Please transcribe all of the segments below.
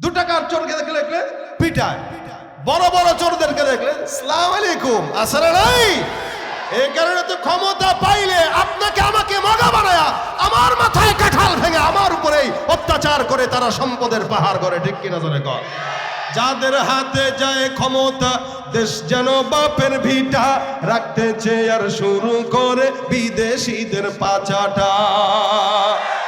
দু টাকার চোরকে দেখলে দেখলে পিটায়। বড় বড় চোরদেরকে দেখলে সালাম আলাইকুম আসলে নাই? এই কারণে তো ক্ষমতা পাইলে আপনাকে আমাকে মগা বানায়া আমার মাথায় কাঁঠাল ভেঙে আমার উপরেই অত্যাচার করে তারা সম্পদের পাহাড় করে। ঠিক কিনা জোরে কর। যাদের হাতে যায় ক্ষমতা দেশ যেন বাপের ভিটা রাখতে চেয়ার শুরু করে বিদেশিদের পাচাটা।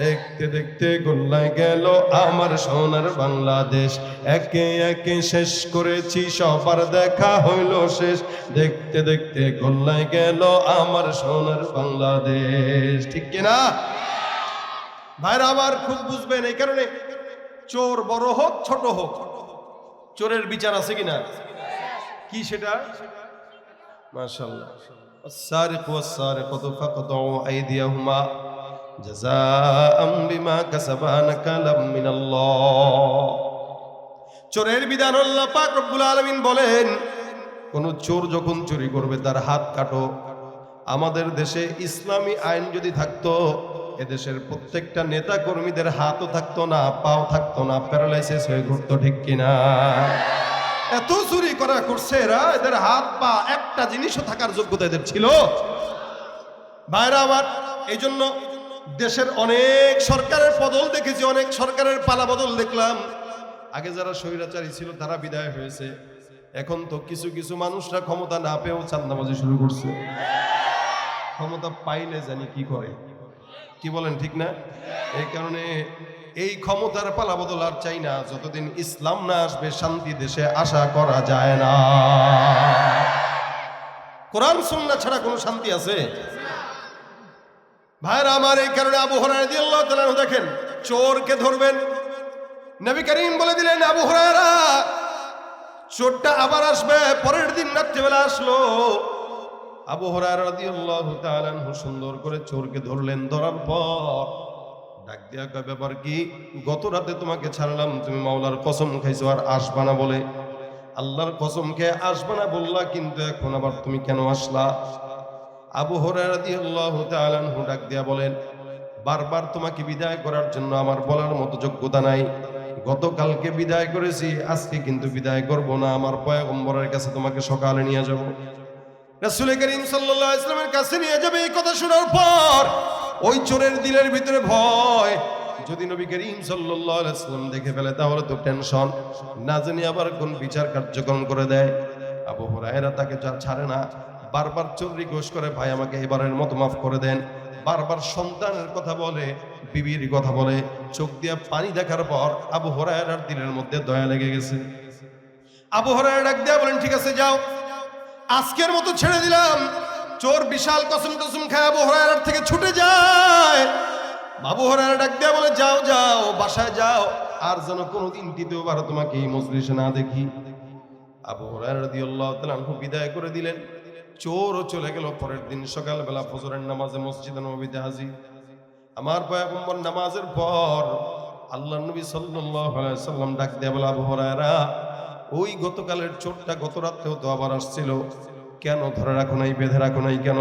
দেখতে দেখতে গোল্লায় গেল আমার সোনার বাংলাদেশ একে একে শেষ করেছি সবার দেখা হইল শেষ দেখতে দেখতে গোল্লায় গেল আমার সোনার বাংলাদেশ ঠিক কিনা ভাইরা আবার খুব বুঝবেন এই কারণে চোর বড় হোক ছোট হোক চোরের বিচার আছে কিনা কি সেটা মাশাআল্লাহ السارق والسارقة فاقطعوا أيديهما বিমা চোরের বিধান আল্লাহ পাক রব্বুল আলমিন বলেন, কোন চোর যখন চুরি করবে, তার হাত কাটো। আমাদের দেশে ইসলামী আইন যদি থাকতো, এদেশের প্রত্যেকটা নেতা কর্মীদের হাতও থাকতো না, পাও থাকতো না, প্যারালাইসিস হয়ে ঘুরতো ঠিক কিনা? এত চুরি করা করছে এরা, এদের হাত পা, একটা জিনিসও থাকার যোগ্যতা এদের ছিল। ভাইরা আমার এই জন্য দেশের অনেক সরকারের বদল দেখেছি, অনেক সরকারের পালা বদল দেখলাম। আগে যারা স্বৈরাচারী ছিল, তারা বিদায় হয়েছে। এখন তো কিছু কিছু মানুষরা ক্ষমতা না পেয়েও চান্দাবাজি শুরু করছে। ক্ষমতা পাইলে জানি কি করে। কি বলেন, ঠিক না? এই কারণে এই ক্ষমতার পালা বদল আর চাই না। যতদিন ইসলাম না আসবে, শান্তি দেশে আশা করা যায় না। কোরআন, সুন্নাহ ছাড়া কোনো শান্তি আছে? ভাইরা আমার এই কারণে আবু হরাই তাআলা দেখেন, চোরকে ধরবেন। নবী করিম বলে দিলেন, আবু হরায়রা, চোরটা আবার আসবে, পরের দিন রাত্রিবেলা আসলো। আবু আনহু সুন্দর করে চোরকে ধরলেন, ধরার পর ডাক দিয়া কয়, ব্যাপার কি? গত রাতে তোমাকে ছাড়লাম, তুমি মাওলার কসম খাইছো আর আসবা না বলে? আল্লাহর কসম খেয়ে আসবা না বললা, কিন্তু এখন আবার তুমি কেন আসলা? আবু ডাক দিয়া বলেন, বারবার তোমাকে বিদায় করার জন্য আমার বলার মতো যোগ্যতা নাই। গতকালকে বিদায় করেছি, আজকে কিন্তু বিদায় করব না, আমার পয়গম্বরের কাছে তোমাকে সকালে নিয়ে যাব। রাসূল কাছে নিয়ে যাবে এই কথা শোনার পর, ওই চোরের ভিতরে ভয়। যদি দেখে ফেলে, তাহলে তো টেনশন। না আবার কোন বিচার কার্যক্রম করে দেয়। তাকে ছাড়ে না। বারবার চোর রিকোয়েস্ট করে, ভাই, আমাকে এবারের মতো মাফ করে দেন। বারবার সন্তানের কথা বলে, বিবির কথা বলে, চোখ দিয়ে পানি দেখার পর আবু হরায়রার দিনের মধ্যে দয়া লেগে গেছে। আবু হরায়রা ডাক দেয়া বলেন, ঠিক আছে, যাও। আজকের মতো ছেড়ে দিলাম। চোর বিশাল কসম টসম খায় আবু হরায়রার থেকে ছুটে যায়। বাবু হরায়রা ডাক দেয়া বলে, যাও যাও, বাসায় যাও। আর যেন কোনোদিন দ্বিতীয়বার তোমাকে এই মজলিসে না দেখি। আবু হরায়রা রাদিয়াল্লাহু তাআলা বিদায় করে দিলেন। চোরও চলে গেল পরের দিন সকালবেলা ফজরের নামাজে মসজিদে নবীতে হাজির। আমার পয়গম্বর নামাজের পর আল্লাহ নবী সাল্লাম ডাক দিয়ে বলে, আবু হুরায়রা, ওই গতকালের চোরটা গত রাত্রেও তো আবার আসছিল। কেন ধরে রাখো নাই, বেঁধে রাখো নাই কেন?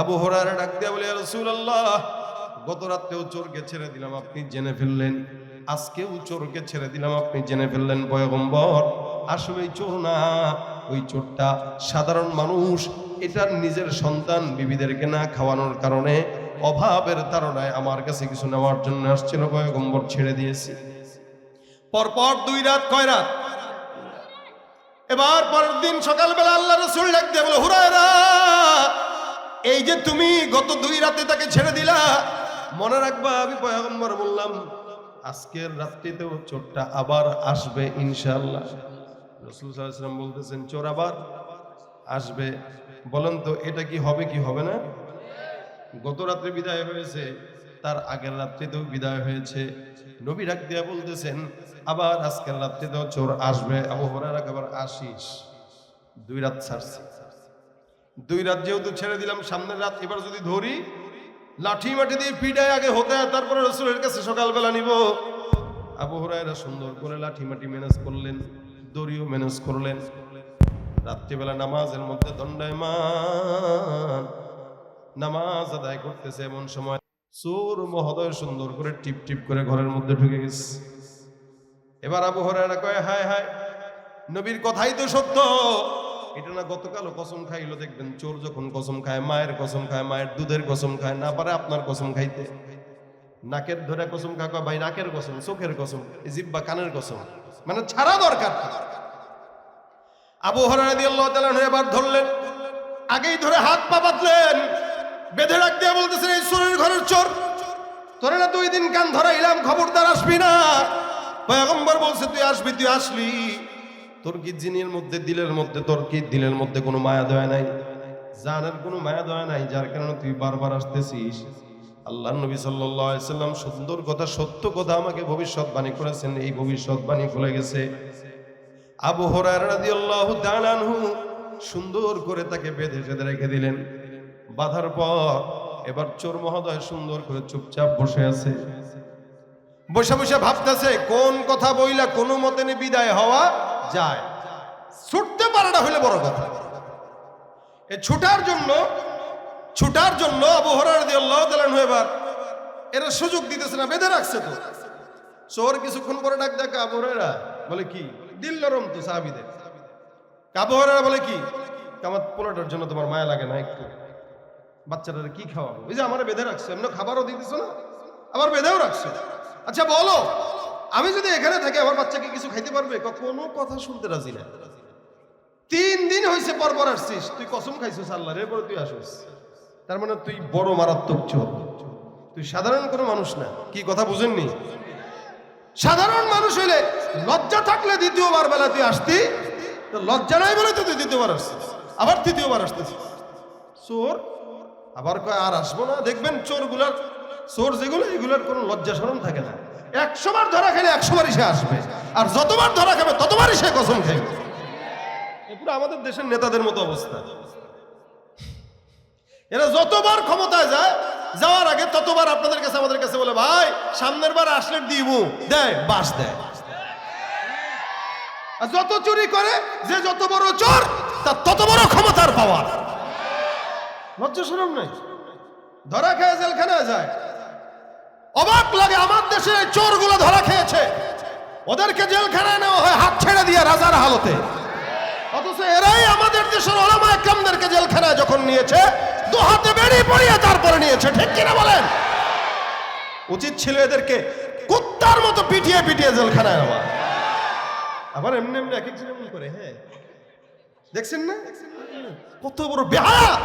আবু হুরায়রা ডাক দিয়ে বলে, ইয়া রাসূলুল্লাহ গত রাত্রেও চোরকে ছেড়ে দিলাম, আপনি জেনে ফেললেন। আজকেও চোরকে ছেড়ে দিলাম, আপনি জেনে ফেললেন, পয়গম্বর। আসলে চোর না ওই চোরটা সাধারণ মানুষ, এটার নিজের সন্তান বিবিদেরকে না খাওয়ানোর কারণে অভাবের তারণায় আমার কাছে কিছু নেওয়ার জন্য আসছিল, পয়গম্বর ছেড়ে দিয়েছি। পরপর দুই রাত, কয় রাত? এবার পরের দিন সকালবেলা আল্লাহ রসুল ডাকতে বলে, হুরায়রা, এই যে তুমি গত দুই রাতে তাকে ছেড়ে দিলা, মনে রাখবা, আমি পয়গম্বর বললাম, আজকের রাত্রিতেও চোরটা আবার আসবে ইনশাআল্লাহ। রসুল সাল্লাম বলতেছেন, চোর আবার আসবে। বলেন তো, এটা কি হবে কি হবে না? গত রাত্রে বিদায় হয়েছে, তার আগের রাত্রিতেও বিদায় হয়েছে। নবী ডাক দিয়া বলতেছেন, আবার আজকের রাত্রিতেও চোর আসবে। আবু হরারা আবার আসিস দুই রাত ছাড়ছি। দুই রাত যেহেতু ছেড়ে দিলাম, সামনের রাত এবার যদি ধরি, লাঠি মাটি দিয়ে পিটায় আগে হতে তারপরে রসুলের কাছে সকালবেলা নিব। আবু হরাইরা সুন্দর করে লাঠি মাটি ম্যানেজ করলেন। দড়িও ম্যানেজ করলেন। রাত্রিবেলা নামাজের মধ্যে দণ্ডায়মান। নামাজ আদায় করতেছে এমন সময় চোর মহোদয় সুন্দর করে টিপ টিপ করে ঘরের মধ্যে ঢুকে গেছে। এবার আবু হরাইরা কয়, হায় হায়, নবীর কথাই তো সত্য। এটা না গতকালও কসম খাইলো, দেখবেন চোর যখন কসম খায়, মায়ের কসম খায়, মায়ের দুধের কসম খায়, না পারে আপনার কসম খাইতে। নাকের ধরে কসম খায় ভাই, নাকের কসম, চোখের কসম জিব্বা কানের কসম। মানে ছাড়া দরকার। আবু দিয়ে এবার ধরলেন, আগেই ধরে হাত পা বাঁধলেন, বেঁধে রাখ দিয়ে বলতেছেন, এই চোরের ঘরের চোর, তোরে না দুই দিন কান ধরাইলাম, খবরদার আসবি না? পয়গম্বর বলছে, তুই আসবি, তুই আসলি। তোর কি জিনের মধ্যে, দিলের মধ্যে, তোর কি দিলের মধ্যে কোনো মায়া দয়া নাই? জানের কোনো মায়া দয়া নাই, যার কারণে তুই বারবার আসতেছিস। আল্লাহ নবী সাল্লাম সুন্দর কথা, সত্য কথা আমাকে ভবিষ্যৎবাণী করেছেন, এই ভবিষ্যৎবাণী ভুলে গেছে। আবু হরার রাদিয়াল্লাহু আনহু সুন্দর করে তাকে বেঁধে বেঁধে রেখে দিলেন। বাঁধার পর এবার চোর মহোদয় সুন্দর করে চুপচাপ বসে আছে। বসে বসে ভাবতেছে, কোন কথা বইলা কোনো মতে বিদায় হওয়া যায়? ছুটতে পারাটা হইলে বড় কথা। এ ছুটার জন্য ছুটার জন্য আবু হরার দিয়ে আল্লাহ তালান এবার এরা সুযোগ দিতেছে না, বেঁধে রাখছে তো। চোর কিছুক্ষণ পরে ডাক দেখ আবু হরেরা বলে কি, দিল নরম তো সাহাবিদের। আবু হরেরা বলে কি, আমার পোলাটার জন্য তোমার মায়া লাগে না একটু। বাচ্চাটার কি খাওয়াবো? ওই যে আমার বেঁধে রাখছে, এমনি খাবারও দিতেছো না, আবার বেঁধেও রাখছে। আচ্ছা বলো, আমি যদি এখানে থাকি, আমার বাচ্চাকে কিছু খাইতে পারবে? কোনো কথা শুনতে রাজি না। তিন দিন হয়েছে পর পর আসছিস, তুই কসম খাইছিস আল্লাহ রে তুই আসিস। তার মানে তুই বড় মারাত্মক চোর। তুই সাধারণ কোনো মানুষ না। কি কথা বুঝেননি? সাধারণ মানুষ হইলে লজ্জা থাকলে দ্বিতীয়বার বেলা তুই আসতি। লজ্জা নাই বলে তো তুই দ্বিতীয়বার আসছিস আবার তৃতীয়বার আসতেছিস চোর? আবার কয়, আর আসব না? দেখবেন চোরগুলার চোর যেগুলো, এগুলোর কোনো লজ্জা সরম থাকে না। একশোবার ধরা খেলে একশো বারই সে আসবে। আর যতবার ধরা খাবে ততবারই সে কসম খাইবে। এ পুরো আমাদের দেশের নেতাদের মতো অবস্থা। এরা যতবার ক্ষমতায় যায়, যাওয়ার আগে ততবার আপনাদের কাছে, আমাদের কাছে বলে, ভাই, সামনের বার আসলে দিব দেয়, বাস দেয়। যত চুরি করে, যে যত বড় চোর, তার তত বড় ক্ষমতার পাওয়ার। লজ্জা শরম নাই? ধরা খেয়ে জেলখানায় যায়। অবাক লাগে আমার দেশে চোরগুলো ধরা খেয়েছে। ওদেরকে জেলখানায় নেওয়া হয়, হাত ছেড়ে দিয়ে রাজার হালতে। অথচ এরাই আমাদের দেশের ওলামা একরামদেরকে জেলখানায় যখন নিয়েছে দু হাতে বেরিয়ে পড়িয়ে তারপরে নিয়েছে, ঠিক কিনা বলেন? উচিত ছিল এদেরকে কুত্তার মতো পিটিয়ে পিটিয়ে জেলখানায় নেওয়া। আবার এমনি এমনি এক একজন এমন করে হ্যাঁ। দেখছেন না? কত বড় বেহায়া!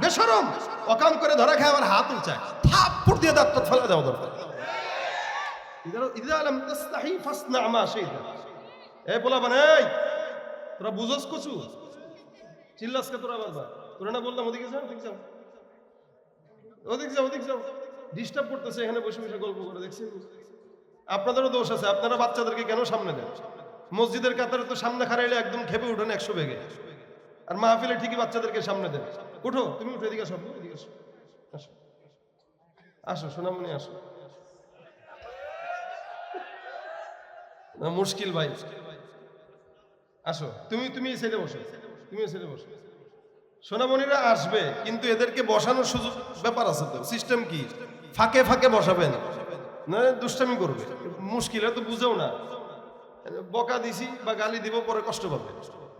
বেসরম অকাম করে ধরা খায়, আবার হাত উঁচায়। থাপ্পড় দিয়ে দাঁত ফেলে দেওয়া দরকার। ইদা- ইদা লাম তাস্তাহি ফাসনা শাইতা এই বলা মানে তোরা বুঝস কচু? চিল্লাস কে তোরা বারবার তোরা না বললাম, ওদিকে যাও ওদিকে যাও। ওদিকে যাও ওদিকে যাও। ডিস্টার্ব করতেছে, এখানে বসে বসে গল্প করে, দেখছেন? আপনাদেরও দোষ আছে, আপনারা বাচ্চাদেরকে কেন সামনে দেন? মসজিদের কাতারে তো সামনে খারাইলে একদম খেপে উঠেন একশো বেগে। আর মাহফিলে ঠিকই বাচ্চাদেরকে সামনে দেন। উঠো, তুমি উঠে, এদিকে আসো এদিকে আসো। আসো। আসো, সোনামণি, আসো। মুশকিল ভাই। আসো, তুমি তুমি এই সাইডে বসো। তুমি এই সাইডে বসো। সোনামণিরা আসবে, কিন্তু এদেরকে বসানোর সুযোগ, ব্যাপার আছে তো। সিস্টেম কি? ফাঁকে ফাঁকে বসাবেন। না দুষ্টামি করবে। মুশকিল তো বুঝেও না। বকা দিছি বা গালি দিব, পরে কষ্ট পাবে।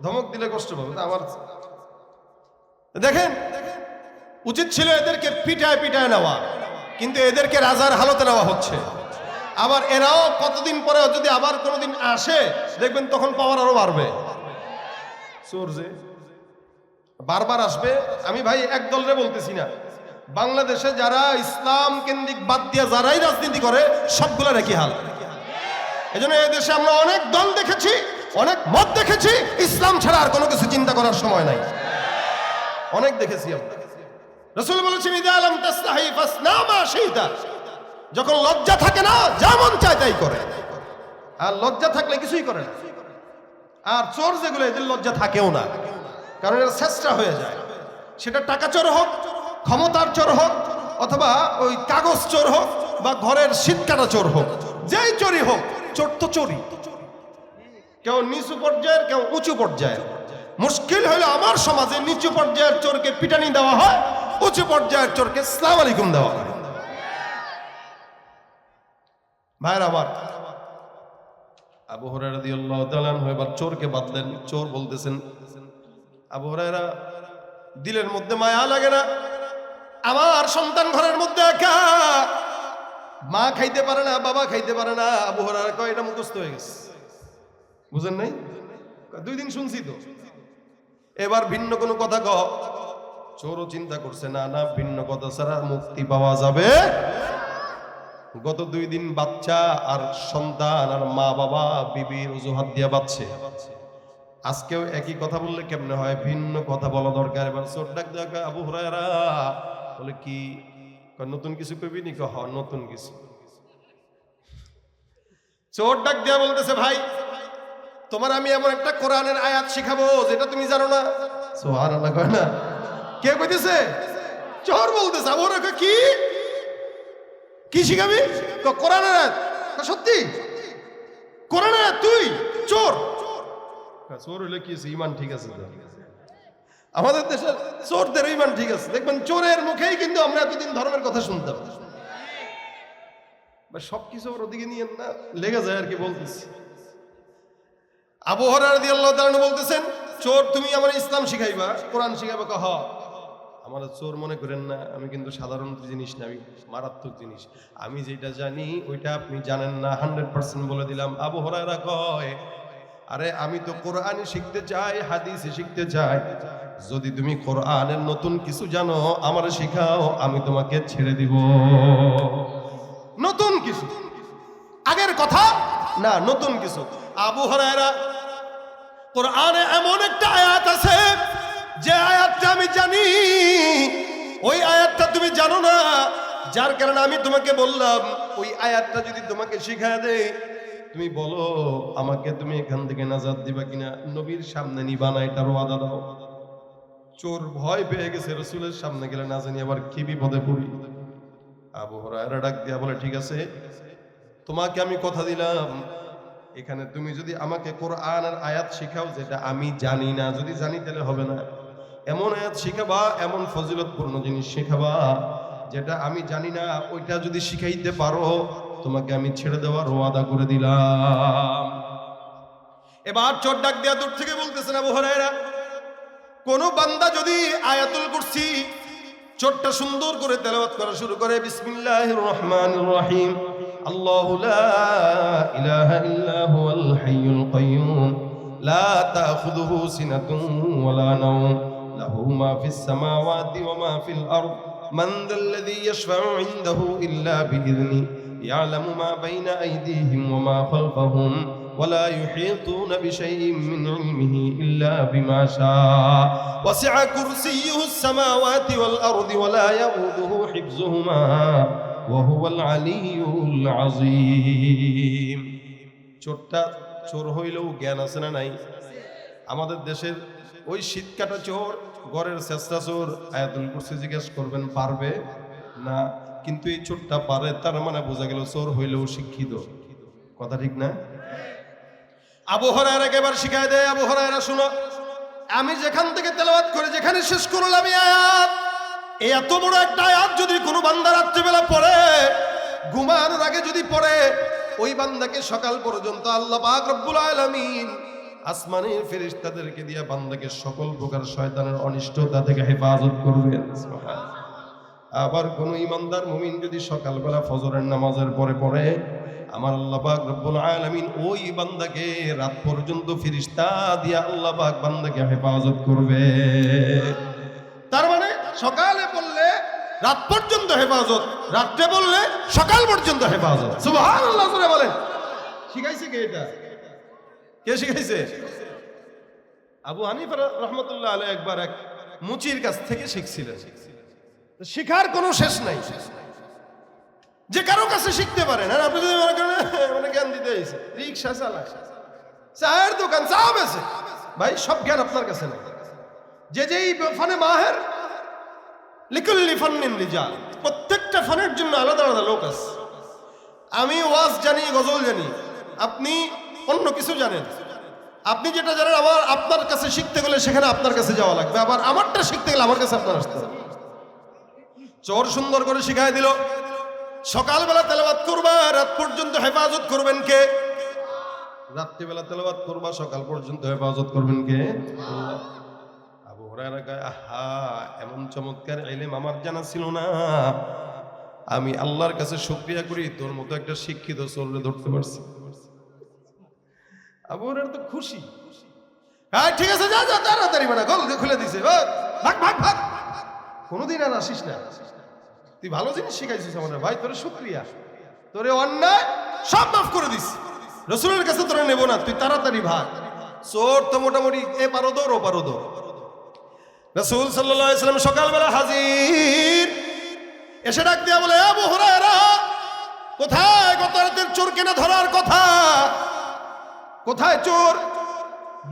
ধমক দিলে কষ্ট পাবে। আমার দেখেন, উচিত ছিল এদেরকে পিটায় পিটায় নেওয়া, কিন্তু এদেরকে রাজার হালতে নেওয়া হচ্ছে। আবার এরাও কতদিন পরে যদি আবার কোনোদিন আসে, দেখবেন তখন পাওয়ার আরও বাড়বে। চোর যে। বারবার আসবে, আমি ভাই এক দলরে বলতেছি না। বাংলাদেশে যারা ইসলাম কেন্দ্রিক বাদ দিয়ে যারাই রাজনীতি করে, সবগুলোর একই হাল। এজন্য এই দেশে আমরা অনেক দল দেখেছি, অনেক মত দেখেছি, ইসলাম ছাড়া আর কোনো কিছু চিন্তা করার সময় নাই। অনেক দেখেছি আমরা। রসুল বলেছেন, ইদা আলম তাস্তাহি ফাসনা মা শিইতা যখন লজ্জা থাকে না যেমন চায় তাই করে। আর লজ্জা থাকলে কিছুই করে না। আর চোর যেগুলো, এদের লজ্জা থাকেও না। কারণ এরা চেষ্টা হয়ে যায়। সেটা টাকা চোর হোক, ক্ষমতার চোর হোক, অথবা ওই কাগজ চোর হোক বা ঘরের শীতকাটা চোর হোক, যেই চোরই হোক, চোর তো চোরই। কেউ নিচু পর্যায়ের, কেউ উঁচু পর্যায়ের। মুশকিল হলো আমার সমাজে নিচু পর্যায়ের চোরকে পিটানি দেওয়া হয়, উঁচু পর্যায়ের চোরকে সালাম আলাইকুম দেওয়া হয়। ভাইয়ের আবার। আবু আনহু এবার চোরকে বাদলেন, চোর বলতেছেন আবু হরাইরা দিলের মধ্যে মায়া লাগে না। আমার সন্তান ঘরের মধ্যে একা। মা খাইতে পারে না, বাবা খাইতে পারে না। আবু হরাইরা কয়, এটা মুখস্থ হয়ে গেছে। বুঝেন নাই? দুই দিন শুনছি তো। এবার ভিন্ন কোনো কথা কহ চোরও চিন্তা করছে, না না, ভিন্ন কথা ছাড়া মুক্তি পাওয়া যাবে। গত দুই দিন বাচ্চা আর সন্তান আর মা বাবা বিবির অজুহাত দিয়া বাচ্চে আজকেও একই কথা বললে কেমনে হয়? ভিন্ন কথা বলা দরকার। এবার চোর ডাক দেওয়া কয়, আবু হুরায়রা। বলে কি? নতুন কিছু কবি নি? হ নতুন কিছু। চোর ডাক দিয়া বলতেছে ভাই তোমার আমি এমন একটা কোরআনের আয়াত শিখাবো যেটা তুমি জানো না? সুবহানাল্লাহ কয় না। কে কইতেছে? চোর বলতেছে আবু হুরায়রা কি? কি শিখাবি? কোরআনের আয়াত। সত্যি? কোরআনের আয়াত তুই? চোর? চোর কি ইমান ঠিক আছে আমাদের দেশের চোরদের ইমান ঠিক আছে। দেখবেন চোরের মুখেই কিন্তু আমরা এতদিন ধর্মের কথা ওদিকে নিয়ে না, লেগে যায় আর কি বলতেছি। আবু হরার দিয়ে আল্লাহ বলতেছেন, চোর তুমি আমার ইসলাম শিখাইবা, কোরআন শিখাইবা কহ। আমার চোর মনে করেন না, আমি কিন্তু সাধারণ জিনিস না, আমি মারাত্মক জিনিস। আমি যেটা জানি, ওইটা আপনি জানেন না হান্ড্রেড পার্সেন্ট বলে দিলাম। আবু হরাইরা কয় আরে আমি তো কোরআন শিখতে চাই হাদিস শিখতে চাই। যদি তুমি কোরআনের নতুন কিছু জানো, আমার শেখাও, আমি তোমাকে ছেড়ে দিব। নতুন কিছু। আগের কথা? না, নতুন কিছু। আবু হরাইরা কোরআনে এমন একটা আয়াত আছে, যে আয়াতটা আমি জানি। ওই আয়াতটা তুমি জানো না, যার কারণে আমি তোমাকে বললাম, ওই আয়াতটা যদি তোমাকে শিখায় দেয় তুমি বলো, আমাকে তুমি এখান থেকে নাজাদ দিবা কিনা? নবীর সামনে নিবা না এটার ওয়াদা দাও। চোর ভয় পেয়ে গেছে, রসুলের সামনে গেলে না জানি আবার কি বিপদে পড়ি। আবু হরায়রা ডাক দিয়া বলে, ঠিক আছে, তোমাকে আমি কথা দিলাম। এখানে তুমি যদি আমাকে কোরআনের আয়াত শিখাও, যেটা আমি জানি না, যদি জানি তাহলে হবে না। এমন আয়াত শিখাবা, এমন ফজিলতপূর্ণ জিনিস শিখাবা, যেটা আমি জানি না, ওইটা যদি শিখাইতে পারো তোমাকে আমি ছেড়ে দেওয়ার ওয়াদা করে দিলাম। এবার চোর ডাক দেয়া দূর থেকে বলতেছেন আবু হরায়রা, কোন বান্দা যদি আয়াতুল কুরসি ছোট্ট সুন্দর করে তেলাওয়াত করা শুরু করে, বিসমিল্লাহির রহমানির রহিম, আল্লাহু লা ইলাহা ইল্লা কাইয়্যুম লা তাখুযুহু সিনাতুন ওয়ালা নাওম, লাহু মা ফিস সামাওয়াতি ওয়া মা ফিল আরদ, মান ইনদাহু ইল্লা বিইذনি يعلم ما بين أيديهم وما خلفهم ولا يحيطون بشيء من علمه إلا بما شاء وسع كرسيه السماوات والأرض ولا يؤوده حفظهما وهو العلي العظيم চোরটা চোর হইলেও জ্ঞান আছে না নাই আমাদের দেশের ওই শীত কাটা চোর গড়ের চেষ্টা চোর আয়াতুল কুরসি জিজ্ঞেস করবেন পারবে না কিন্তু এই চোরটা পারে তার মানে বোঝা গেল চোর হইলেও শিক্ষিত। কথা ঠিক না? আবু হরায়রা এবার শিখায় দেয় আবু হরায়রা, শুনো। আমি যেখান থেকে তেলাওয়াত করে যেখানে শেষ করলাম এই আয়াত। এত বড় একটা আয়াত যদি কোনো বান্দা রাত্রিবেলা পড়ে, ঘুমানোর আগে যদি পড়ে, ওই বান্দাকে সকাল পর্যন্ত আল্লাহ পাক রব্বুল আলামিন আসমানের ফেরেশতাদেরকে দিয়ে বান্দাকে সকল প্রকার শয়তানের অনিষ্টতা থেকে হেফাজত করবেন। সুবহানাল্লাহ। আবার কোন ইমানদার মুমিন যদি সকালবেলা ফজরের নামাজের পরে পড়ে, আমার আল্লাহ পাক রব্বুল আলামিন ওই বান্দাকে রাত পর্যন্ত ফিরিস্তা দিয়া আল্লাহ পাক বান্দাকে হেফাজত করবে। তার মানে সকালে বললে রাত পর্যন্ত হেফাজত, রাত্রে বললে সকাল পর্যন্ত হেফাজত। সুবহানাল্লাহ করে বলেন। শিখাইছে কে এটা? কে শিখাইছে? আবু হানিফা রহমতুল্লাহ আলাইহি একবার এক মুচির কাছ থেকে শিখছিলেন। তো শিখার কোনো শেষ নাই। যে কারও কাছে শিখতে পারেন আর আপনি যদি মনে করেন মানে জ্ঞান দিতে এসে রিক্সা চালায়। চায়ের দোকান চা বেছে। ভাই, সব জ্ঞান আপনার কাছে নাই। যে যেই ফানে মাহের, লিকুল্লি ফান্নিন রিজাল। প্রত্যেকটা ফানের জন্য আলাদা আলাদা লোক আছে। আমি ওয়াজ জানি, গজল জানি। আপনি অন্য কিছু জানেন। আপনি যেটা জানেন, আমার, আপনার কাছে শিখতে গেলে সেখানে আপনার কাছে যাওয়া লাগবে। আবার আমারটা শিখতে গেলে আমার কাছে আপনার আসতে হবে। চোর সুন্দর করে শিখাই দিল। সকালবেলা তেলাবাত করবা, রাত পর্যন্ত হেফাজত করবেন কে? রাত্রিবেলা তেলাবাত করবা, সকাল পর্যন্ত হেফাজত করবেন কে। আবু হুরায়রা কয়, আহা, এমন চমৎকার এলেম আমার জানা ছিল না। আমি আল্লাহর কাছে শুকরিয়া করি, তোর মতো একটা শিক্ষিত চোররে ধরতে পারছি। আবু হুরায়রা তো খুশি। হ্যাঁ ঠিক আছে, যা যা, তাড়াতাড়ি মানে গল খুলে দিছে। ভাগ ভাগ ভাগ। কোনোদিন আর আসিস না। তুই ভালো জিনিস শিখাইছিস আমাদের। ভাই, তোর শুক্রিয়া। তোরে অন্যায় সব মাফ করে দিস। রসুলের কাছে তোরা নেব না। তুই তাড়াতাড়ি ভাগ। চোর তো মোটামুটি এ পারো দৌড়, ও পারো দৌড়। রসুল সাল্লাম সকালবেলা হাজির। এসে ডাক দিয়া বলে কোথায় গত রাতের চোর কেনা ধরার কথা? কোথায় চোর?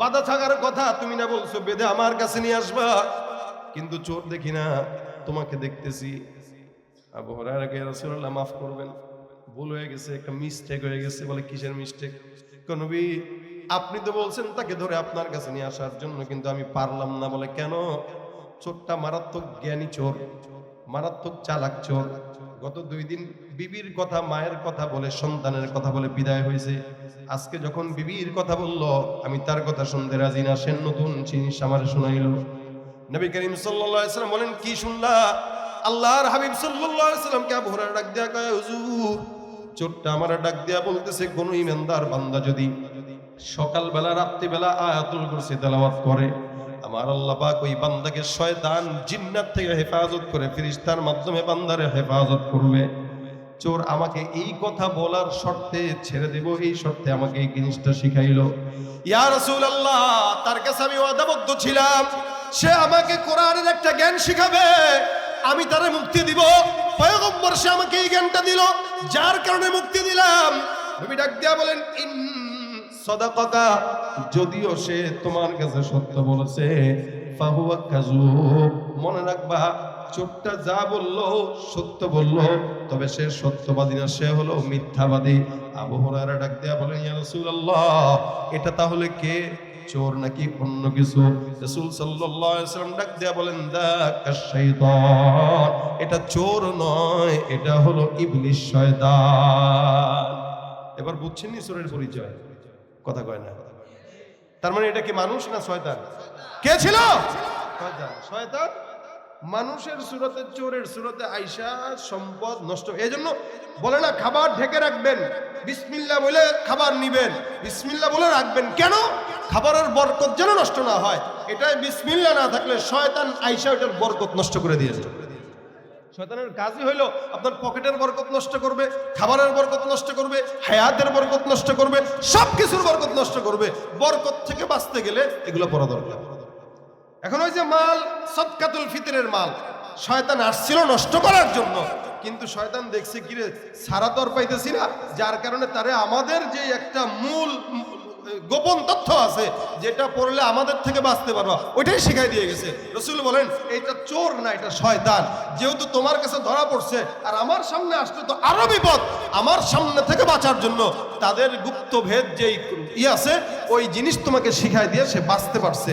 বাধা থাকার কথা। তুমি না বলছো বেদে আমার কাছে নিয়ে আসবা? কিন্তু চোর দেখি না, তোমাকে দেখতেছি। আবু হুরায়রাকে রাসূলুল্লাহ মাফ করবেন। ভুল হয়ে গেছে, একটা মিস্টেক হয়ে গেছে, বলে কিসের মিস্টেক নবী, আপনি তো বলছেন তাকে ধরে আপনার কাছে নিয়ে আসার জন্য, কিন্তু আমি পারলাম না, বলে কেন? চোরটা মারাত্মক জ্ঞানী চোর, মারাত্মক চালাক চোর। গত দুই দিন বিবির কথা, মায়ের কথা বলে, সন্তানের কথা বলে বিদায় হয়েছে। আজকে যখন বিবির কথা বলল, আমি তার কথা শুনতে রাজি না, সে নতুন জিনিস আমার শোনাইলো। নবী করিম সাল্লাম বলেন, কি শুনলা? আল্লাহর হাবিব সাল্লামকে আবু ডাক দেয়া কয়, হুজুর, চোরটা আমার ডাক দেয়া বলতেছে, কোন ইমানদার বান্দা যদি সকালবেলা, রাত্রিবেলা আয়াতুল কুরসি তেলাওয়াত করে, আমার আল্লাহ পাক ওই বান্দাকে শয়তান, জিন্নাত থেকে হেফাজত করে, ফেরেশতার মাধ্যমে বান্দারে হেফাজত করবে। চোর আমাকে এই কথা বলার শর্তে ছেড়ে দেব, এই শর্তে আমাকে এই জিনিসটা শিখাইলো। ইয়া রাসূলুল্লাহ, তার কাছে আমি ওয়াদাবদ্ধ ছিলাম। সে আমাকে কোরআনের একটা জ্ঞান শিখাবে, আমি তারে মুক্তি দিব। পয়গম্বর সে আমাকে এই জ্ঞানটা দিল, যার কারণে মুক্তি দিলাম। নবী ডাক দিয়া বলেন, ইন সদাকাতা, যদিও সে তোমার কাছে সত্য বলেছে, ফাহুয়া কাজুব মনে রাখবা চোরটা যা বলল সত্য বলল, তবে সে সত্যবাদী না, সে হলো মিথ্যাবাদী। আবু হুরায়রা ডাক দিয়া বলেন, ইয়া রাসূলুল্লাহ, এটা তাহলে কে চোর নাকি অন্য কিছু? রাসূল সাল্লাল্লাহু আলাইহি সাল্লাম ডাক দিয়া বলেন শাইতান এটা চোর নয়, এটা হলো ইবলিশ শয়তান। এবার বুঝছেন নি চোরের পরিচয়? কথা কয় না। তার মানে এটা কি মানুষ না শয়তান? কে ছিল? শয়তান। শয়তান মানুষের সুরতে, চোরের সুরতে আইসা সম্পদ নষ্ট। এই জন্য বলে না, খাবার ঢেকে রাখবেন। বিসমিল্লা বলে খাবার নিবেন। বিসমিল্লা বলে রাখবেন। কেন? খাবারের বরকত যেন নষ্ট না হয়, এটাই বিসমিল্লা না থাকলে শয়তান আইসা ওটার বরকত নষ্ট করে দিয়েছে শয়তানের কাজই হইল আপনার পকেটের বরকত নষ্ট করবে, খাবারের বরকত নষ্ট করবে, হায়াতের বরকত নষ্ট করবে সব কিছুর বরকত নষ্ট করবে। বরকত থেকে বাঁচতে গেলে এগুলো পড়া দরকার। এখন ওই যে মাল, সদকাতুল ফিতরের মাল, শয়তান আসছিল নষ্ট করার জন্য, কিন্তু শয়তান দেখছে, কিরে, সারা তর পাইতেছি না। যার কারণে তারে আমাদের যে একটা মূল গোপন তথ্য আছে যেটা পড়লে আমাদের থেকে বাঁচতে পারবা। ওইটাই শিখাই দিয়ে গেছে। রসুল বলেন এটা চোর না, এটা শয়তান। যেহেতু তোমার কাছে ধরা পড়ছে, আর আমার সামনে আসলে তো আরও বিপদ। আমার সামনে থেকে বাঁচার জন্য তাদের গুপ্ত ভেদ যেই ই আছে, ওই জিনিস তোমাকে শিখাই দিয়ে সে বাঁচতে পারছে।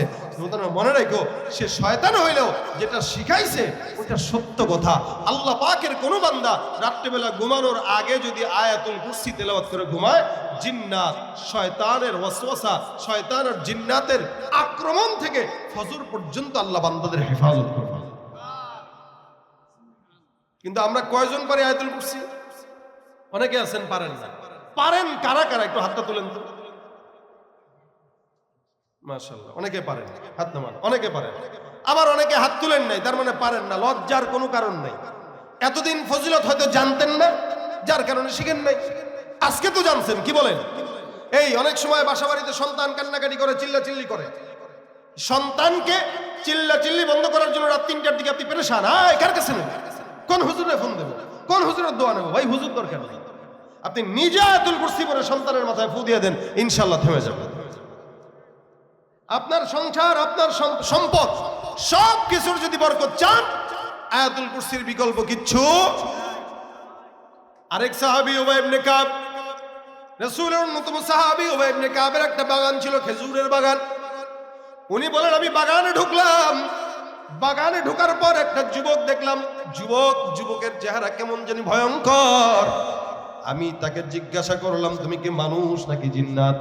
মনে রেখো, সে শয়তান হইলেও যেটা শিখাইছে ওটা সত্য কথা। আল্লাহ পাকের কোনো বান্দা রাত্রেবেলা ঘুমানোর আগে যদি আয়াতুল কুরসি তেলাওয়াত করে ঘুমায়, জিন্নাত, শয়তানের ওয়াসওয়াসা শয়তানের জিন্নাতের আক্রমণ থেকে ফজর পর্যন্ত আল্লাহ বান্দাদের হেফাজত করবে। কিন্তু আমরা কয়জন পারি আয়াতুল কুরসি? অনেকে আছেন, পারেন না। পারেন কারা কারা? একটু হাতটা তুলেন তো। মাশাআল্লাহ। অনেকে পারেন, হাত নামান, অনেকে পারেন। আবার অনেকে হাত তুলেন নাই, তার মানে পারেন না, লজ্জার কোনো কারণ নাই। এতদিন ফজিলত হয়তো জানতেন না, যার কারণে শিখেন নাই। আজকে তো জানছেন, কি বলেন? এই অনেক সময় বাসা বাড়িতে সন্তান কান্নাকাটি করে চিল্লা চিল্লি করে। সন্তানকে চিল্লা চিল্লি বন্ধ করার জন্য রাত তিনটার দিকে আপনি পেরেশান। আয়, কার কাছে নেবেন? কোন হুজুরে ফোন দেবো কোন হুজুরের দোয়া নেব ভাই, হুজুর দরকার আপনি নিজে আয়াতুল কুরসি পরে সন্তানের মাথায় ফু দিয়ে দেন ইনশাল্লাহ থেমে যাবে আপনার সংসার, আপনার সম্পদ, সব কিছুর যদি বরকত চান, আয়াতুল কুরসির বিকল্প কিচ্ছু আরেক সাহাবি ওবাই ইবনে কাব, রাসূলের অন্যতম সাহাবি ওবাই ইবনে কাবের একটা বাগান ছিল খেজুরের বাগান। উনি বলেন, আমি বাগানে ঢুকলাম। বাগানে ঢোকার পর একটা যুবক দেখলাম, যুবক, যুবকের চেহারা কেমন জানি ভয়ঙ্কর। আমি তাকে জিজ্ঞাসা করলাম, তুমি কি মানুষ নাকি জিন্নাত?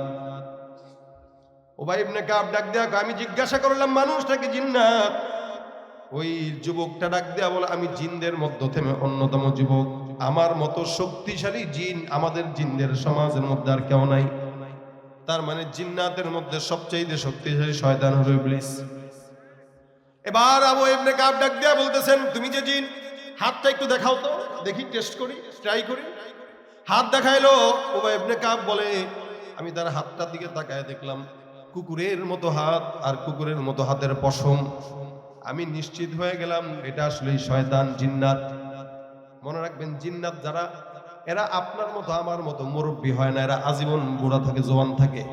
ওবাই ইবনে কাব ডাক দেয়া আমি জিজ্ঞাসা করলাম মানুষ নাকি জিন্নাত ওই যুবকটা ডাক দেয়া বলে, আমি জিনদের মধ্য থেকে অন্যতম যুবক। আমার মতো শক্তিশালী জিন আমাদের জিনদের সমাজের মধ্যে আর কেউ নাই। তার মানে জিন্নাতের মধ্যে সবচেয়ে শক্তিশালী শয়তান হলো ইবলিস। এবার আবু ইবনে কাব ডাক দেয়া বলতেছেন, তুমি যে জিন, হাতটা একটু দেখাও তো। দেখি, টেস্ট করি, ট্রাই করি। হাত দেখাইলো ওবা ইবনে কাব বলে, আমি তার হাতটার দিকে তাকায় দেখলাম। কুকুরের মতো হাত আর কুকুরের মতো হাতের পশম। আমি নিশ্চিত হয়ে গেলাম এটা আসলে শয়তান, জিন্নাত। মনে রাখবেন, জিন্নাত যারা, এরা আপনার মতো, আমার মতো মুরব্বী হয় না। এরা আজীবন বুড়া থাকে, জোয়ান থাকে।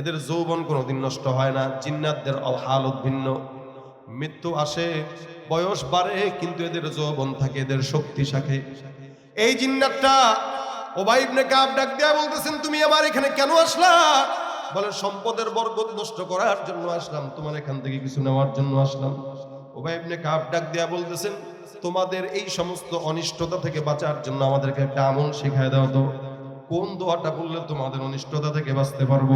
এদের যৌবন কোনোদিন নষ্ট হয় না। জিন্নাতদের হালত ভিন্ন। মৃত্যু আসে, বয়স বাড়ে, কিন্তু এদের যৌবন থাকে, এদের শক্তি থাকে এই জিন্নাতটা ওবাই ইবনে কাব ডাক দেয়া বলতেছেন, তুমি আমার এখানে কেন আসলা? বলে সম্পদের বরকত নষ্ট করার জন্য আসলাম। তোমার এখান থেকে কিছু নেওয়ার জন্য আসলাম। ওবাই ইবনে কাব ডাক দেয়া বলতেছেন, তোমাদের এই সমস্ত অনিষ্টতা থেকে বাঁচার জন্য আমাদেরকে একটা আমল শেখায় দাও তো। কোন দোয়াটা বললে তোমাদের অনিষ্টতা থেকে বাঁচতে পারব?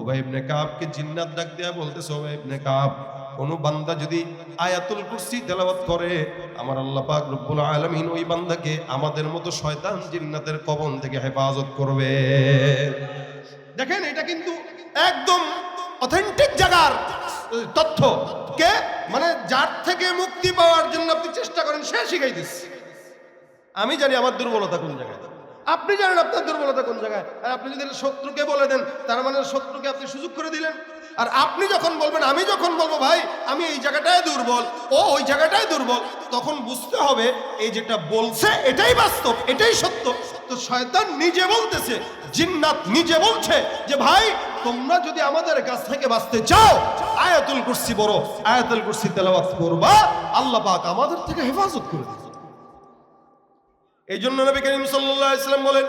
ওবাই ইবনে কাবকে জিন্নাত ডাক দেয়া বলতেছে, ওবাই ইবনে কাব, কোন বান্দা যদি আয়াতুল কুরসি তেলাওয়াত করে, আমার আল্লাহ পাক রব্বুল আলামিন ওই বান্দাকে আমাদের মতো শয়তান জিন্নাতের কবন থেকে হেফাজত করবে। দেখেন, এটা কিন্তু একদম অথেন্টিক জায়গার তথ্য। কে? মানে যার থেকে মুক্তি পাওয়ার জন্য আপনি চেষ্টা করেন, সে শিখাই দিচ্ছে। আমি জানি আমার দুর্বলতা কোন জায়গায়। আপনি জানেন আপনার দুর্বলতা কোন জায়গায়। আর আপনি যদি শত্রুকে বলে দেন, তার মানে শত্রুকে আপনি সুযোগ করে দিলেন। আর আপনি যখন বলবেন, আমি যখন বলব, ভাই, আমি এই জায়গাটায় দুর্বল, ও ওই জায়গাটায় দুর্বল, তখন বুঝতে হবে, এই যেটা বলছে, এটাই বাস্তব, এটাই সত্য। তো শয়তান নিজে বলতেছে জিন্নাত নিজে বলছে যে, ভাই, তোমরা যদি আমাদের কাছ থেকে বাঁচতে চাও, আয়াতুল কুরসি বড় আয়াতুল কুরসি তেলাওয়াত করবা, আল্লাহ পাক আমাদের থেকে হেফাজত করে দিবে। এই জন্য নবী করিম সাল্লাল্লাহু আলাইহি সাল্লাম বলেন,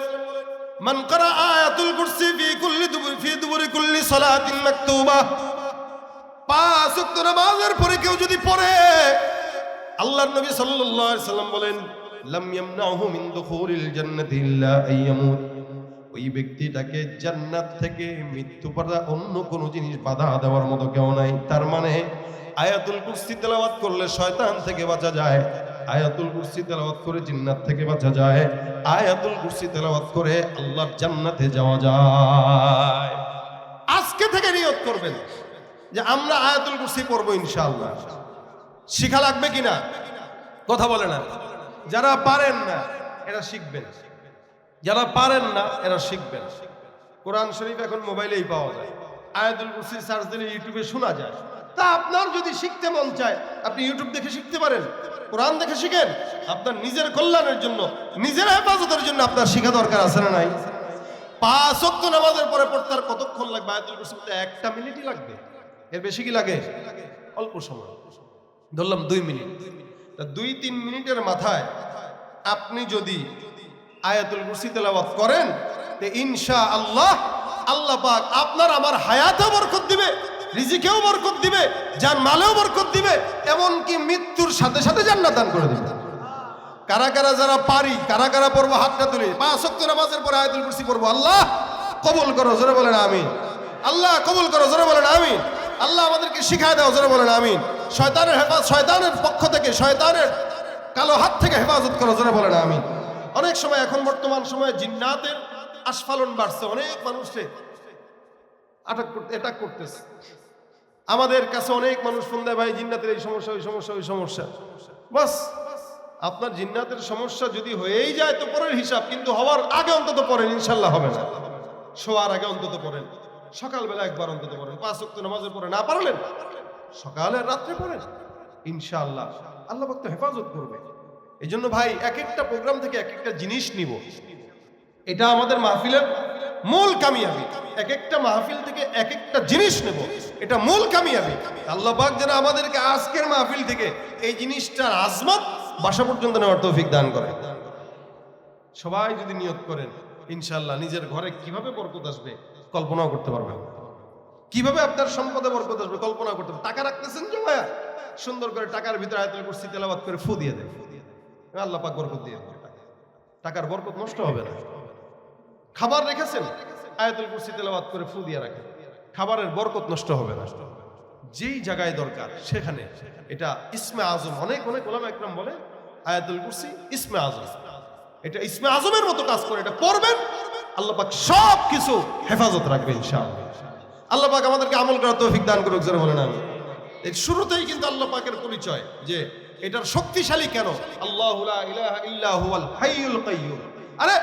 মান করা আয়াতুল কুরসি ফি কুল্লি দুবুর, ফি দুবুরি কুল্লি সালাতিন মাকতুবা। পাঁচ ওয়াক্ত নামাজের পরে কেউ যদি পড়ে, আল্লাহর নবী সাল্লাল্লাহু আলাইহি সাল্লাম বলেন, লাম ইয়ামনাহু মিন দুখুলিল জান্নাতি ইল্লা আইয়ামুত ওই ব্যক্তিটাকে জান্নাত থেকে মৃত্যু পারা অন্য কোনো জিনিস বাধা দেওয়ার মতো কেউ নাই। তার মানে আয়াতুল কুরসি তেলাওয়াত করলে শয়তান থেকে বাঁচা যায়। আয়াতুল কুরসি তেলাওয়াত করে জিন্নাত থেকে বাঁচা যায়। আয়াতুল কুরসি তেলাওয়াত করে আল্লাহর জান্নাতে যাওয়া যায়। আজকে থেকে নিয়ত করবেন যে আমরা আয়াতুল কুরসি পড়ব ইনশাআল্লাহ। শিখা লাগবে কিনা? কথা বলে না। যারা পারেন না, এরা শিখবেন। যারা পারেন না, এরা শিখবেন। কোরআন শরীফ এখন মোবাইলেই পাওয়া যায়। আয়াতুল কুরসি সার্চ দিলে ইউটিউবে শোনা যায়। তা আপনার যদি শিখতে মন চায়, আপনি ইউটিউব দেখে শিখতে পারেন, কোরআন দেখে শিখেন, আপনার নিজের কল্যাণের জন্য, নিজের হেফাজতের জন্য আপনার শিখা দরকার আছে না নাই? পাঁচ ওয়াক্ত নামাজের পরে পড়তে আর কতক্ষণ লাগবে? আয়াতুল কুরসি পড়তে একটা মিনিটই লাগবে। এর বেশি কি লাগে? অল্প সময়। ধরলাম দুই মিনিট। তা দুই তিন মিনিটের মাথায় আপনি যদি আয়াতুল কুরসি তেলাওয়াত করেন, তে ইনশা আল্লাহ আল্লাহ পাক আপনার আমার হায়াতে বরকত দিবে, রিজিকেও বরকত দিবে যান মালেও বরকত দিবে, এমনকি মৃত্যুর সাথে সাথে জান্নাত দান করে দিবে। কারা কারা যারা পারি, কারা কারা পড়ব, হাতটা তুলি, পাঁচ শক্ত নামাজের পরে আয়াতুল কুরসি পড়ব, আল্লাহ কবুল করো, জোরে বলেন আমিন। আল্লাহ কবুল করো, জোরে বলেন আমিন। আল্লাহ আমাদেরকে শিখায় দাও, জোরে বলেন আমিন। শয়তানের হেফাজ শয়তানের পক্ষ থেকে, শয়তানের কালো হাত থেকে হেফাজত করো, জোরে বলেন আমিন। অনেক সময় এখন বর্তমান সময়ে জিন্নাতের আস্ফালন বাড়ছে, অনেক মানুষে আটক করতে অ্যাটাক করতেছে। আমাদের কাছে অনেক মানুষ ফোন দেয়, ভাই, জিন্নাতের এই সমস্যা, ওই সমস্যা ওই সমস্যা। বাস, আপনার জিন্নাতের সমস্যা যদি হয়েই যায় তো পরের হিসাব, কিন্তু হওয়ার আগে অন্তত পড়েন, ইনশাল্লাহ হবে না। শোয়ার আগে অন্তত পড়েন। সকালবেলা একবার অন্তত পড়েন। পাঁচ ওয়াক্ত নামাজের পরে না পারলেন, সকালে রাত্রে পড়েন। ইনশাআল্লাহ আল্লাহ ভক্ত হেফাজত করবে। এই জন্য ভাই, এক একটা প্রোগ্রাম থেকে এক একটা জিনিস নিব। এটা আমাদের মাহফিলের মূল কামিয়াবি। এক একটা মাহফিল থেকে এক একটা জিনিস নেব। এটা মূল কামিয়াবি। আল্লাহ পাক যেন আমাদেরকে আজকের মাহফিল থেকে এই জিনিসটার আজমত বাসা পর্যন্ত নেওয়ার তৌফিক দান করে। সবাই যদি নিয়োগ করেন ইনশাল্লাহ নিজের ঘরে কীভাবে বরকত আসবে কল্পনাও করতে পারবেন কীভাবে আপনার সম্পদে বরকত আসবে কল্পনা করতে পারবেন টাকা রাখতেছেন জমায়া সুন্দর করে টাকার ভিতরে আয়াতুল কুরসি তেলাবাদ করে ফু দিয়ে দেন। আল্লাহ পাক বরকত দিয়ে টাকার বরকত নষ্ট হবে না। খাবার রেখেছেন, আয়াতুল কুরসি তেলাবাদ করে ফু দিয়ে রাখেন। খাবারের বরকত নষ্ট হবে না। যেই জায়গায় দরকার, সেখানে। এটা ইসমে আজম, অনেক অনেক ওলামা একরাম বলে, আয়াতুল কুরসি ইসমে আজম। এটা ইসমে আজমের মতো কাজ করে, এটা পড়বেন আল্লাহ পাক সব কিছু হেফাজত রাখবে ইনশাআল্লাহ। আল্লাহ পাক আমাদেরকে আমল করার তৌফিক দান করুক যারা বলেন আমি এই শুরুতেই কিন্তু আল্লাহ পাকের পরিচয় যে এটার শক্তিশালী কেন? আরে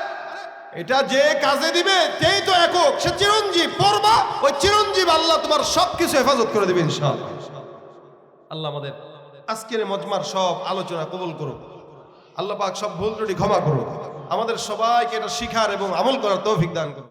এটা যে কাজে দিবে যেই তো একক। সে চিরঞ্জীব পড়বা ওই চিরঞ্জীব আল্লাহ তোমার সবকিছু হেফাজত করে দেবে ইনশাআল্লাহ। আল্লাহ আমাদের আজকের মজমার সব আলোচনা কবুল করুক। আল্লাহ পাক সব ভুল ত্রুটি ক্ষমা করুক। আমাদের সবাইকে এটা শিখার এবং আমল করার তৌফিক দান করুক।